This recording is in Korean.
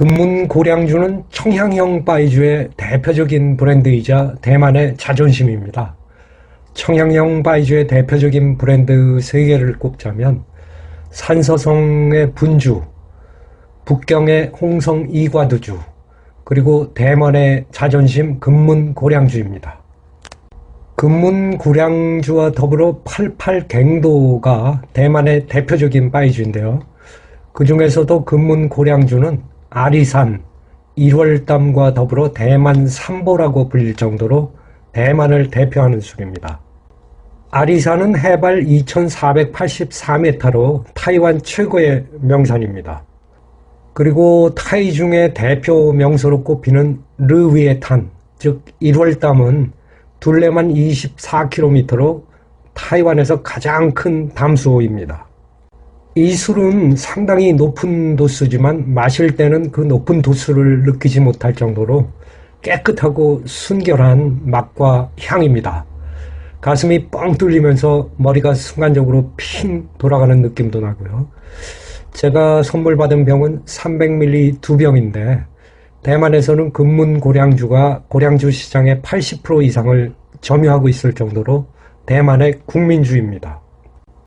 금문 고량주는 청향형 바이주의 대표적인 브랜드이자 대만의 자존심입니다. 청향형 바이주의 대표적인 브랜드 세 개를 꼽자면 산서성의 분주, 북경의 홍성 이과두주, 그리고 대만의 자존심 금문 고량주입니다. 금문 고량주와 더불어 88 갱도가 대만의 대표적인 바이주인데요. 그 중에서도 금문 고량주는 아리산, 일월담과 더불어 대만 삼보라고 불릴 정도로 대만을 대표하는 술입니다. 아리산은 해발 2484m로 타이완 최고의 명산입니다. 그리고 타이 중에 대표 명소로 꼽히는 르위에탄, 즉 1월담은 둘레만 24km로 타이완에서 가장 큰 담수호입니다. 이 술은 상당히 높은 도수지만 마실 때는 그 높은 도수를 느끼지 못할 정도로 깨끗하고 순결한 맛과 향입니다. 가슴이 뻥 뚫리면서 머리가 순간적으로 핑 돌아가는 느낌도 나고요. 제가 선물 받은 병은 300ml 두 병인데 대만에서는 금문 고량주가 고량주 시장의 80% 이상을 점유하고 있을 정도로 대만의 국민주입니다.